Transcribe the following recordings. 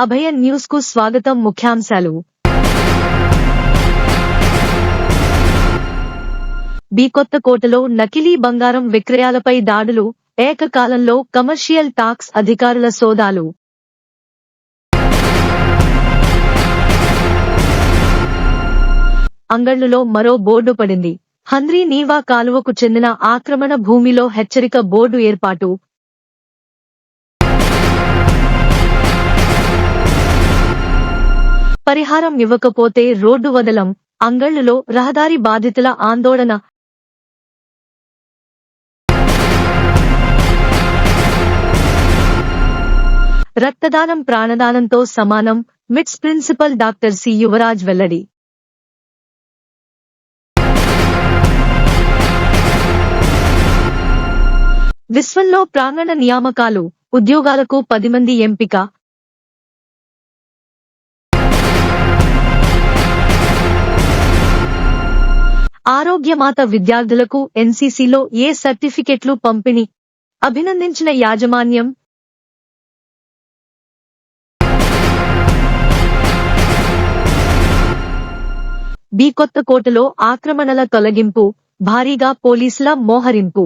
అభయ న్యూస్కు స్వాగతం ముఖ్యాంశాలు. బి కొత్తకోటలో నకిలీ బంగారం విక్రయాలపై దాడులు ఏకకాలంలో కమర్షియల్ టాక్స్ అధికారుల సోదాలు. అంగళ్ళులో మరో బోర్డు పడింది. హంద్రీ నీవా కాలువకు చెందిన ఆక్రమణ భూమిలో హెచ్చరిక బోర్డు ఏర్పాటు. పరిహారం ఇవ్వకపోతే రోడ్డు వదలం అంగళ్ళులో రహదారి బాధితుల ఆందోళన. రక్తదానం ప్రాణదానంతో సమానం మిట్స్ ప్రిన్సిపల్ డాక్టర్ సి యువరాజ్ వెల్లడి. విశ్వంలో ప్రాంగణ నియామకాలు ఉద్యోగాలకు పది మంది ఎంపిక ఆరోగ్యమాత విద్యార్థులకు ఎన్సీసీలో ఏ సర్టిఫికెట్లు పంపిణీ? అభినందించిన యాజమాన్యం. బి కొత్తకోటలో ఆక్రమణల తొలగింపు భారీగా పోలీసుల మోహరింపు.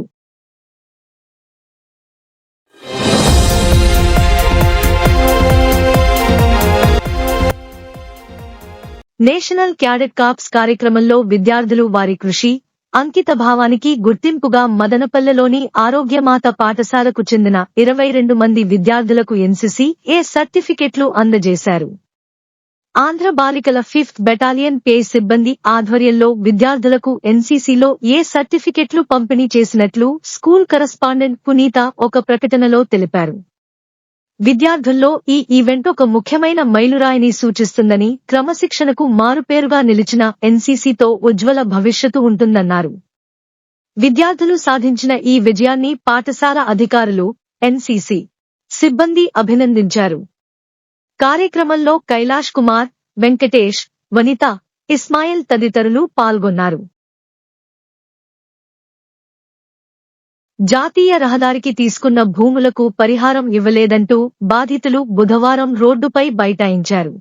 నేషనల్ క్యాడెట్ కాప్స్ కార్యక్రమంలో విద్యార్థులు వారి కృషి అంకిత భావానికి గుర్తింపుగా మదనపల్లెలోని ఆరోగ్యమాత పాఠశాలకు చెందిన ఇరవై రెండు మంది విద్యార్థులకు ఎన్సిసి ఏ సర్టిఫికెట్లు అందజేశారు. ఆంధ్ర బాలికల ఫిఫ్త్ బెటాలియన్ పే సిబ్బంది ఆధ్వర్యంలో విద్యార్థులకు ఎన్సీసీలో ఏ సర్టిఫికెట్లు పంపిణీ చేసినట్లు స్కూల్ కరస్పాండెంట్ పునీత ఒక ప్రకటనలో తెలిపారు. విద్యార్థుల్లో ఈ ఈవెంట్ ఒక ముఖ్యమైన మైలురాయిని సూచిస్తుందని క్రమశిక్షణకు మారుపేరుగా నిలిచిన ఎన్సీసీతో ఉజ్వల భవిష్యత్తు ఉంటుందన్నారు. విద్యార్థులు సాధించిన ఈ విజయాన్ని పాఠశాల అధికారులు ఎన్సీసీ సిబ్బంది అభినందించారు. కార్యక్రమంలో కైలాష్ కుమార్ వెంకటేష్ వనిత ఇస్మాయిల్ తదితరులు పాల్గొన్నారు. జాతీయ రహదారికి తీసుకున్న భూములకు పరిహారం ఇవ్వలేదంటూ బాధితులు బుధవారం రోడ్డుపై బైఠాయించారు.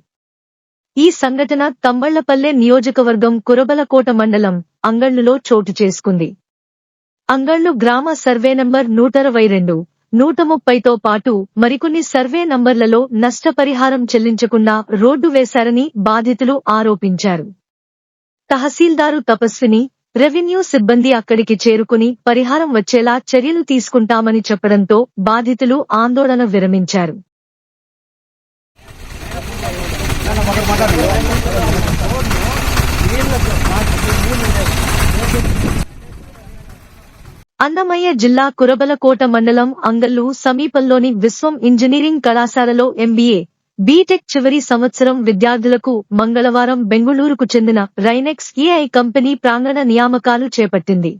ఈ సంఘటన తంబళ్ళపల్లె నియోజకవర్గం కురబలకోట మండలం అంగళ్ళులో చోటు చేసుకుంది. అంగళ్ళు గ్రామ సర్వే నంబర్ నూట అరవై రెండు నూట ముప్పైతో పాటు మరికొన్ని సర్వే నంబర్లలో నష్టపరిహారం చెల్లించకుండా రోడ్డు వేశారని బాధితులు ఆరోపించారు. తహసీల్దారు తపస్విని రెవెన్యూ సిబ్బంది అక్కడికి చేరుకుని పరిహారం వచ్చేలా చర్యలు తీసుకుంటామని చెప్పడంతో బాధితులు ఆందోళన విరమించారు. అన్నమయ్య జిల్లా కురబలకోట మండలం అంగల్లు సమీపంలోని విశ్వం ఇంజనీరింగ్ కళాశాలలో ఎంబీఏ బీటెక్ చివరి సంవత్సరం విద్యార్థులకు మంగళవారం బెంగుళూరుకు చెందిన రైనెక్స్ ఏఐ కంపెనీ ప్రాంగణ నియామకాలు చేపట్టింది.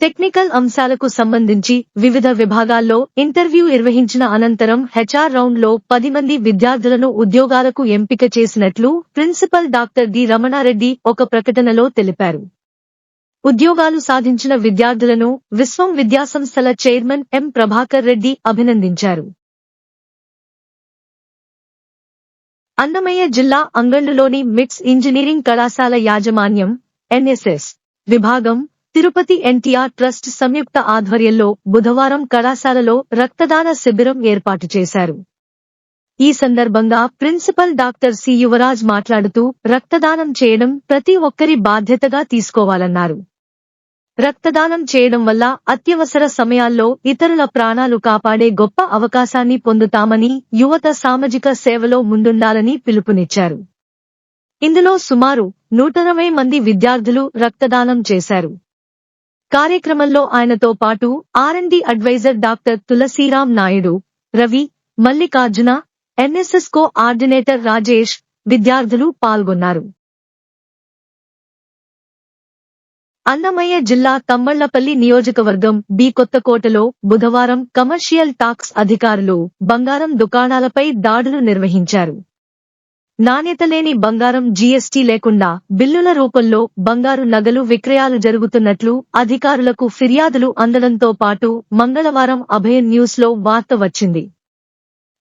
టెక్నికల్ అంశాలకు సంబంధించి వివిధ విభాగాల్లో ఇంటర్వ్యూ నిర్వహించిన అనంతరం హెచ్ఆర్ రౌండ్లో పది మంది విద్యార్థులను ఉద్యోగాలకు ఎంపిక చేసినట్లు ప్రిన్సిపల్ డాక్టర్ డి రమణారెడ్డి ఒక ప్రకటనలో తెలిపారు. ఉద్యోగాలు సాధించిన విద్యార్థులను విశ్వం విద్యాసంస్థల చైర్మన్ ఎం ప్రభాకర్ రెడ్డి అభినందించారు. అన్నమయ్య జిల్లా అంగండ్లోని మిట్స్ ఇంజనీరింగ్ కళాశాల యాజమాన్యం ఎన్ఎస్ఎస్ విభాగం తిరుపతి ఎన్టీఆర్ ట్రస్ట్ సంయుక్త ఆధ్వర్యంలో బుధవారం కళాశాలలో రక్తదాన శిబిరం ఏర్పాటు చేశారు. ఈ సందర్భంగా ప్రిన్సిపల్ డాక్టర్ సి యువరాజ్ మాట్లాడుతూ రక్తదానం చేయడం ప్రతి ఒక్కరి బాధ్యతగా తీసుకోవాలన్నారు. రక్తదానం చేయడం వల్ల అత్యవసర సమయాల్లో ఇతరుల ప్రాణాలు కాపాడే గొప్ప అవకాశాన్ని పొందుతామని యువత సామాజిక సేవలో ముందుండాలని పిలుపునిచ్చారు. ఇందులో సుమారు నూటరవై మంది విద్యార్థులు రక్తదానం చేశారు. కార్యక్రమంలో ఆయనతో పాటు RMD advisor doctor Tulasiram Naidu Ravi Mallikarjuna NSS coordinator Rajesh విద్యార్థులు పాల్గొన్నారు. అన్నమయ్య జిల్లా తమ్మళ్ళపల్లి నియోజకవర్గం బి కొత్తకోటలో బుధవారం కమర్షియల్ టాక్స్ అధికారులు బంగారం దుకాణాలపై దాడులు నిర్వహించారు. నాణ్యత లేని బంగారం జీఎస్టీ లేకుండా బిల్లుల రూపంలో బంగారు నగలు విక్రయాలు జరుగుతున్నట్లు అధికారులకు ఫిర్యాదులు అందడంతో పాటు మంగళవారం అభయ న్యూస్లో వార్త వచ్చింది.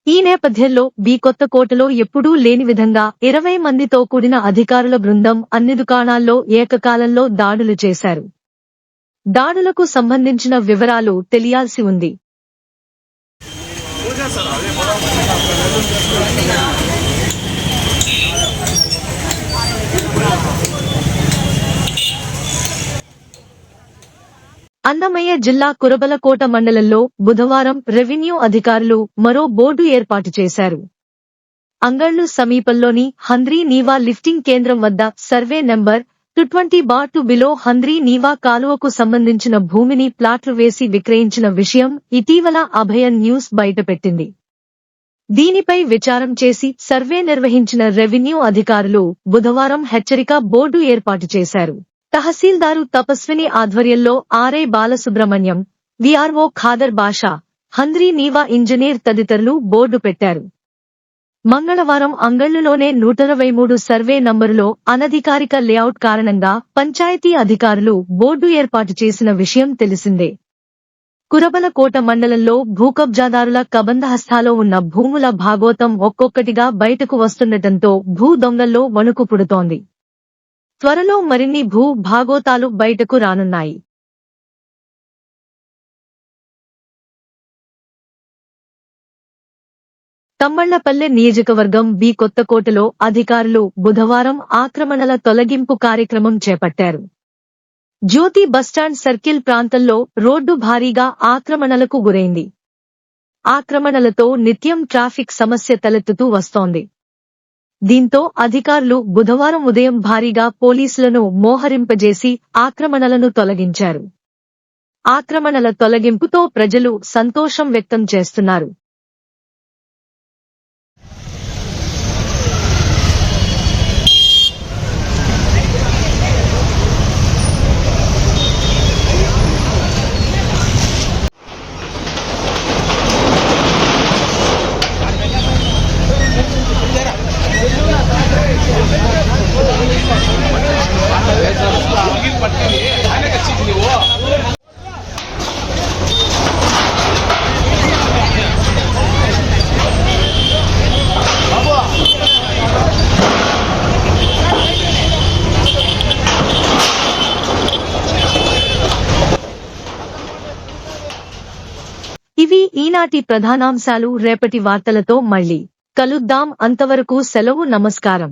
ఈ నేపథ్యంలో బి కొత్తకోటలో ఎప్పుడూ లేని విధంగా ఇరవై మందితో కూడిన అధికారుల బృందం అన్ని దుకాణాల్లో ఏకకాలంలో దాడులు చేశారు. దాడులకు సంబంధించిన వివరాలు తెలియాల్సి ఉంది. అన్నమయ్య జిల్లా కురబలకోట మండలంలో బుధవారం రెవెన్యూ అధికారులు మరో బోర్డు ఏర్పాటు చేశారు. అంగళ్ళు సమీపంలోని హంద్రీ నీవా లిఫ్టింగ్ కేంద్రం వద్ద survey number two twenty bar two below Handri Neeva కాలువకు సంబంధించిన భూమిని ప్లాట్లు వేసి విక్రయించిన విషయం ఇటీవల అభయన్ న్యూస్ బయటపెట్టింది. దీనిపై విచారం చేసి సర్వే నిర్వహించిన రెవెన్యూ అధికారులు బుధవారం హెచ్చరిక బోర్డు ఏర్పాటు చేశారు. తహసీల్దారు తపస్విని ఆధ్వర్యంలో RI Balasubramanyam VRO Khadar Basha Handri Neeva engineer తదితరులు బోర్డు పెట్టారు. మంగళవారం అంగళ్ళులోనే నూటరవై మూడు సర్వే నంబరులో అనధికారిక లేఅవుట్ కారణంగా పంచాయతీ అధికారులు బోర్డు ఏర్పాటు చేసిన విషయం తెలిసిందే. కురబలకోట మండలంలో భూకబ్జాదారుల కబంధహస్తాలో ఉన్న భూముల భాగోతం ఒక్కొక్కటిగా బయటకు వస్తుండటంతో భూ దొంగల్లో వణుకు పుడుతోంది. త్వరలో మరిన్ని భూ భాగోతాలు బయటకు రానున్నాయి. తమ్మళ్ళపల్లె నియోజకవర్గం బి కొత్తకోటలో అధికారులు బుధవారం ఆక్రమణల తొలగింపు కార్యక్రమం చేపట్టారు. జ్యోతి బస్టాండ్ సర్కిల్ ప్రాంతంలో రోడ్డు భారీగా ఆక్రమణలకు గురైంది. ఆక్రమణలతో నిత్యం ట్రాఫిక్ సమస్య తలెత్తుతూ వస్తోంది. దీంతో అధికారులు బుధవారం ఉదయం భారీగా పోలీసులను మోహరింపజేసి ఆక్రమణలను తొలగించారు. ఆక్రమణల తొలగింపుతో ప్రజలు సంతోషం వ్యక్తం చేస్తున్నారు. ఇవి ఈనాటి ప్రధానాంశాలు. రేపటి వార్తలతో మళ్ళీ కలుద్దాం. అంతవరకు సెలవు నమస్కారం.